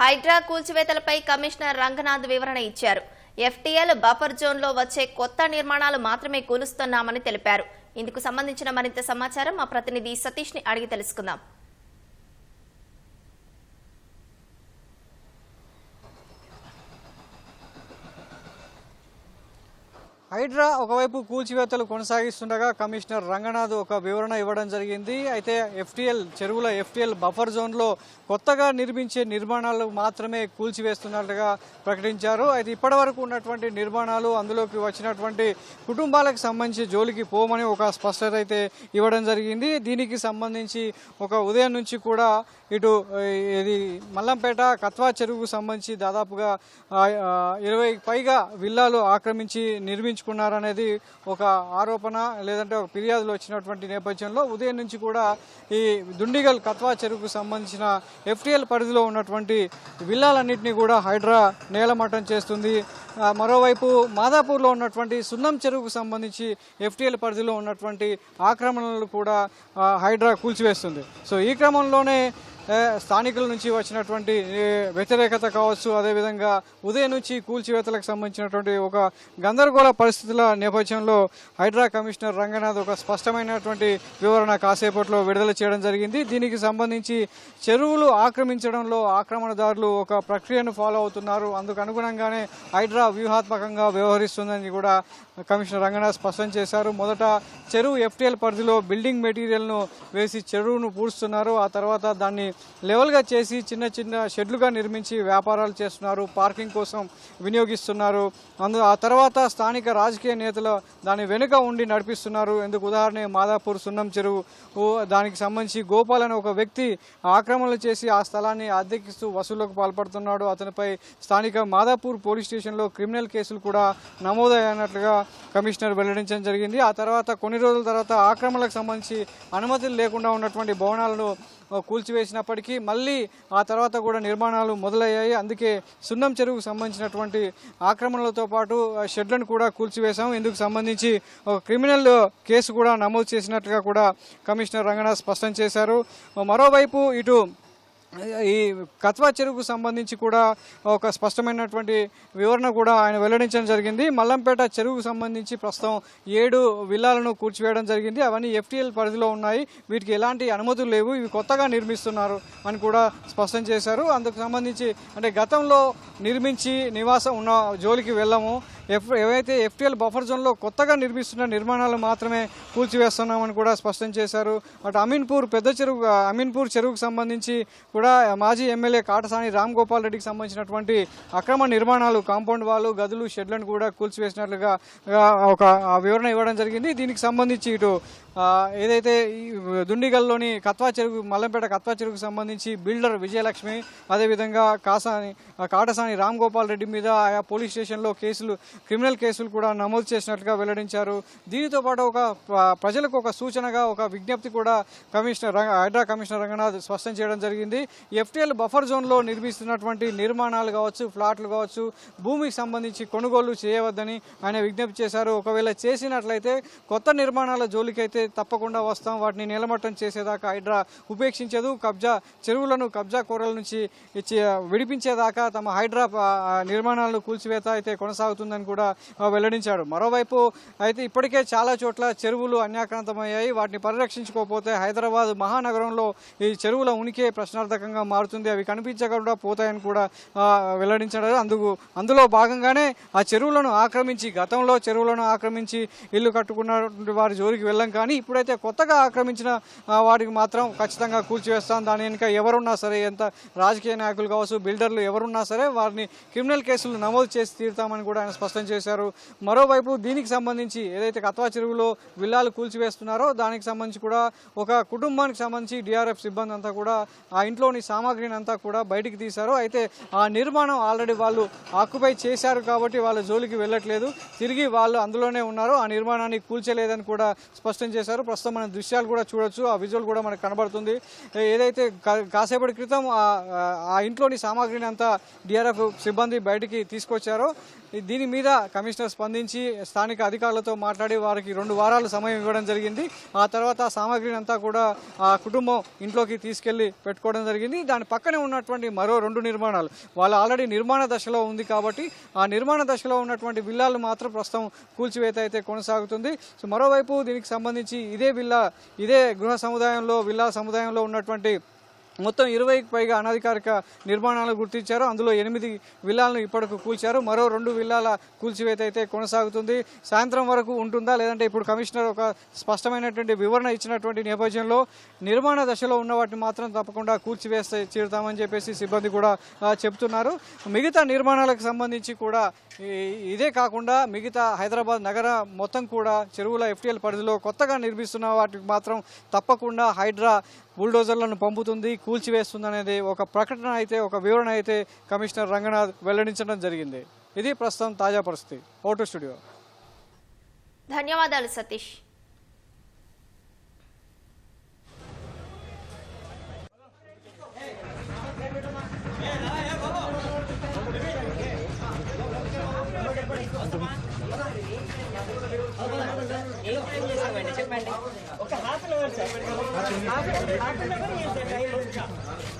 Hydraa కూల్చివేతలపై commissioner Ranganath వివరణ ఇచ్చారు. FTL buffer జోన్లో వచ్చే కొత్త నిర్మాణాలు మాత్రమే కూలుస్తున్నామని తెలిపారు. ఇందుకు సంబంధించిన మరింత సమాచారం మా ప్రతినిధి సతీష్ని అడిగి తెలుసుకుందాం. హైడ్రా ఒకవైపు కూల్చివేతలు కొనసాగిస్తుండగా కమిషనర్ రంగనాథ్ ఒక వివరణ ఇవ్వడం జరిగింది. అయితే ఎఫ్టీఎల్ చెరువుల ఎఫ్టీఎల్ బఫర్ జోన్లో కొత్తగా నిర్మించే నిర్మాణాలు మాత్రమే కూల్చివేస్తున్నట్టుగా ప్రకటించారు. అయితే ఇప్పటివరకు ఉన్నటువంటి నిర్మాణాలు అందులోకి వచ్చినటువంటి కుటుంబాలకు సంబంధించి జోలికి పోమని ఒక స్పష్టత అయితే ఇవ్వడం జరిగింది. దీనికి సంబంధించి ఒక ఉదయం నుంచి కూడా ఇటు ఇది మల్లంపేట కత్వా చెరువుకు సంబంధించి దాదాపుగా ఇరవై పైగా విల్లాలు ఆక్రమించి నిర్మించుకున్నారనేది ఒక ఆరోపణ లేదంటే ఒక ఫిర్యాదులు వచ్చినటువంటి నేపథ్యంలో ఉదయం నుంచి కూడా ఈ దుండిగల్ కత్వా చెరువుకు సంబంధించిన ఎఫ్టీఎల్ పరిధిలో ఉన్నటువంటి విల్లాలన్నింటినీ కూడా హైడ్రా నేలమట్టం చేస్తుంది. మరోవైపు మాదాపూర్లో ఉన్నటువంటి సున్నం చెరువుకు సంబంధించి ఎఫ్టీఎల్ పరిధిలో ఉన్నటువంటి ఆక్రమణలు కూడా హైడ్రా కూల్చివేస్తుంది. సో ఈ క్రమంలోనే స్థానికుల నుంచి వచ్చినటువంటి వ్యతిరేకత కావచ్చు అదేవిధంగా ఉదయం నుంచి కూల్చివేతలకు సంబంధించినటువంటి ఒక గందరగోళ పరిస్థితుల నేపథ్యంలో హైడ్రా కమిషనర్ రంగనాథ్ ఒక స్పష్టమైనటువంటి వివరణ కాసేపట్లో విడుదల చేయడం జరిగింది. దీనికి సంబంధించి చెరువులు ఆక్రమించడంలో ఆక్రమణదారులు ఒక ప్రక్రియను ఫాలో అవుతున్నారు. అందుకు అనుగుణంగానే హైడ్రా వ్యూహాత్మకంగా వ్యవహరిస్తుందని కూడా కమిషనర్ రంగనాథ్ స్పష్టం చేశారు. మొదట చెరువు ఎఫ్టీఎల్ పరిధిలో బిల్డింగ్ మెటీరియల్ను వేసి చెరువును పూడుస్తున్నారు. ఆ తర్వాత దాన్ని లెవెల్గా చేసి చిన్న చిన్న షెడ్లుగా నిర్మించి వ్యాపారాలు చేస్తున్నారు. పార్కింగ్ కోసం వినియోగిస్తున్నారు. అందు ఆ తర్వాత స్థానిక రాజకీయ నేతలు దాని వెనుక ఉండి నడిపిస్తున్నారు. ఎందుకు ఉదాహరణ మాదాపూర్ సున్నం చెరువు. దానికి సంబంధించి గోపాల్ అనే ఒక వ్యక్తి ఆక్రమణలు చేసి ఆ స్థలాన్ని అద్దెకిస్తూ వసూళ్ళకు పాల్పడుతున్నాడు. అతనిపై స్థానిక మాదాపూర్ పోలీస్ స్టేషన్లో క్రిమినల్ కేసులు కూడా నమోదైనట్లుగా కమిషనర్ వెల్లడించడం జరిగింది. ఆ తర్వాత కొన్ని రోజుల తర్వాత ఆక్రమణలకు సంబంధించి అనుమతులు లేకుండా ఉన్నటువంటి భవనాలను కూల్చివేసినప్పటికీ మళ్ళీ ఆ తర్వాత కూడా నిర్మాణాలు మొదలయ్యాయి. అందుకే సున్నం చెరువుకు సంబంధించినటువంటి ఆక్రమణలతో పాటు ఆ, షెడ్లను కూడా కూల్చివేశాం ఇందుకు సంబంధించి ఒక క్రిమినల్ కేసు కూడా నమోదు చేసినట్లుగా కూడా కమిషనర్ రంగనాథ్ స్పష్టం చేశారు. మరోవైపు ఇటు ఈ కత్వా చెరువుకు సంబంధించి కూడా ఒక స్పష్టమైనటువంటి వివరణ కూడా ఆయన వెల్లడించడం జరిగింది. మల్లంపేట చెరువుకు సంబంధించి ప్రస్తుతం ఏడు విల్లాలను కూర్చివేయడం జరిగింది. అవన్నీ ఎఫ్టీఎల్ పరిధిలో ఉన్నాయి. వీటికి ఎలాంటి అనుమతులు లేవు. ఇవి కొత్తగా నిర్మిస్తున్నారు అని కూడా స్పష్టం చేశారు. అందుకు సంబంధించి అంటే గతంలో నిర్మించి నివాసం ఉన్న జోలికి వెళ్ళము. ఎఫ్ ఏవైతే ఎఫ్టీఎల్ బఫర్ జోన్లో కొత్తగా నిర్మిస్తున్న నిర్మాణాలు మాత్రమే కూల్చివేస్తున్నామని కూడా స్పష్టం చేశారు. అటు అమీన్పూర్ పెద్ద చెరువు అమీన్పూర్ చెరువుకు సంబంధించి కూడా మాజీ ఎమ్మెల్యే కాటసాని రామ్ గోపాల్ రెడ్డికి సంబంధించినటువంటి అక్రమ నిర్మాణాలు కాంపౌండ్ వాళ్ళు గదులు షెడ్లను కూడా కూల్చివేసినట్లుగా ఒక ఆ వివరణ ఇవ్వడం జరిగింది. దీనికి సంబంధించి ఇటు ఏదైతే దుండిగల్లోని కత్వా చెరువు మల్లంపేట కత్వా చెరువుకు సంబంధించి బిల్డర్ విజయలక్ష్మి అదేవిధంగా కాసాని కాటసాని రామ్ గోపాల్ రెడ్డి మీద ఆయా పోలీస్ స్టేషన్లో కేసులు క్రిమినల్ కేసులు కూడా నమోదు చేసినట్లుగా వెల్లడించారు. దీనితో పాటు ఒక ప్రజలకు ఒక సూచనగా ఒక విజ్ఞప్తి కూడా కమిషనర్ రంగ- హైడ్రా కమిషనర్ రంగనాథ్ స్పష్టం చేయడం జరిగింది. ఎఫ్టీఎల్ బఫర్ జోన్లో నిర్మిస్తున్నటువంటి నిర్మాణాలు కావచ్చు ఫ్లాట్లు కావచ్చు భూమికి సంబంధించి కొనుగోలు చేయవద్దని ఆయన విజ్ఞప్తి చేశారు. ఒకవేళ చేసినట్లయితే కొత్త నిర్మాణాల జోలికైతే తప్పకుండా వస్తాం. వాటిని నిలమట్టం చేసేదాకా హైడ్రా ఉపేక్షించదు. కబ్జా చెరువులను కబ్జా కూరల నుంచి విడిపించేదాకా తమ హైడ్రా నిర్మాణాలను కూల్చివేత అయితే కొనసాగుతుందని కూడా వెల్లడించాడు. మరోవైపు అయితే ఇప్పటికే చాలా చోట్ల చెరువులు అన్యాక్రాంతమయ్యాయి. వాటిని పరిరక్షించుకోకపోతే హైదరాబాద్ మహానగరంలో ఈ చెరువుల ఉనికి ప్రశ్నార్థకంగా మారుతుంది. అవి కనిపించకుండా పోతాయని కూడా వెల్లడించాడు అందుకు అందులో భాగంగానే ఆ చెరువులను ఆక్రమించి గతంలో చెరువులను ఆక్రమించి ఇల్లు కట్టుకున్నటువంటి వారి జోలికి వెళ్ళాం. కానీ ఇప్పుడైతే కొత్తగా ఆక్రమించిన వారికి వాటికి మాత్రం ఖచ్చితంగా కూల్చివేస్తాం. దాని వెనుక ఎవరున్నా సరే ఎంత రాజకీయ నాయకులు కావచ్చు బిల్డర్లు ఎవరున్నా సరే వారిని క్రిమినల్ కేసులు నమోదు చేసి తీరుతామని కూడా ఆయన స్పష్టం చేశారు. మరోవైపు దీనికి సంబంధించి ఏదైతే కత్వా చెరువులో విల్లాలు కూల్చివేస్తున్నారో దానికి సంబంధించి కూడా ఒక కుటుంబానికి సంబంధించి డిఆర్ఎఫ్ సిబ్బంది అంతా కూడా ఆ ఇంట్లోని సామాగ్రిని అంతా కూడా బయటికి తీశారు. అయితే ఆ నిర్మాణం ఆల్రెడీ వాళ్ళు ఆక్యుపై చేశారు కాబట్టి వాళ్ళ జోలికి వెళ్ళట్లేదు. తిరిగి వాళ్ళు అందులోనే ఉన్నారు. ఆ నిర్మాణాన్ని కూల్చలేదని కూడా స్పష్టం చేశారు. ప్రస్తుతం మన దృశ్యాలు కూడా చూడొచ్చు. ఆ విజువల్ కూడా మనకు కనబడుతుంది. ఏదైతే కా- కాసేపటి క్రితం ఆ ఇంట్లోని సామాగ్రిని అంతా డిఆర్ఎఫ్ సిబ్బంది బయటికి తీసుకొచ్చారో. దీని మీద కమిషనర్ స్పందించి స్థానిక అధికారులతో మాట్లాడి వారికి రెండు వారాలు సమయం ఇవ్వడం జరిగింది. ఆ తర్వాత సామాగ్రిని అంతా కూడా ఆ కుటుంబం ఇంట్లోకి తీసుకెళ్ళి పెట్టుకోవడం జరిగింది. దాని పక్కనే ఉన్నటువంటి మరో రెండు నిర్మాణాలు. వాళ్ళు ఆల్రెడీ నిర్మాణ దశలో ఉంది కాబట్టి ఆ నిర్మాణ దశలో ఉన్నటువంటి విల్లాలు మాత్రం ప్రస్తుతం కూల్చివేత అయితే కొనసాగుతుంది. సో మరోవైపు దీనికి సంబంధించి ఇదే విల్లా ఇదే గృహ సముదాయంలో విల్లా సముదాయంలో ఉన్నటువంటి మొత్తం ఇరవైకి పైగా అనధికారిక నిర్మాణాలు గుర్తించారు. అందులో ఎనిమిది విల్లాలను ఇప్పటికు కూల్చారు. మరో రెండు విల్లాల కూల్చివేత అయితే కొనసాగుతుంది. సాయంత్రం వరకు ఉంటుందా లేదంటే ఇప్పుడు కమిషనర్ ఒక స్పష్టమైనటువంటి వివరణ ఇచ్చినటువంటి నేపథ్యంలో నిర్మాణ దశలో ఉన్న వాటిని మాత్రం తప్పకుండా కూల్చివేస్తే చేరుతామని చెప్పేసి సిబ్బంది కూడా చెబుతున్నారు. చెప్తున్నారు మిగతా నిర్మాణాలకు సంబంధించి కూడా ఇదే కాకుండా మిగతా హైదరాబాద్ నగర మొత్తం కూడా చెరువుల ఎఫ్టీఎల్ పరిధిలో కొత్తగా నిర్మిస్తున్న వాటికి మాత్రం తప్పకుండా హైడ్రా బుల్డోజర్లను పంపుతుంది కూల్చివేస్తుంది అనేది ఒక ప్రకటన అయితే ఒక వివరణ అయితే కమిషనర్ రంగనాథ్ వెల్లడించడం జరిగింది. ఇది ప్రస్తుతం తాజా పరిస్థితి. ఓటో స్టూడియో. ధన్యవాదాలు సతీష్. చెప్పండి. ఒక half an hour sir. Half half an hour time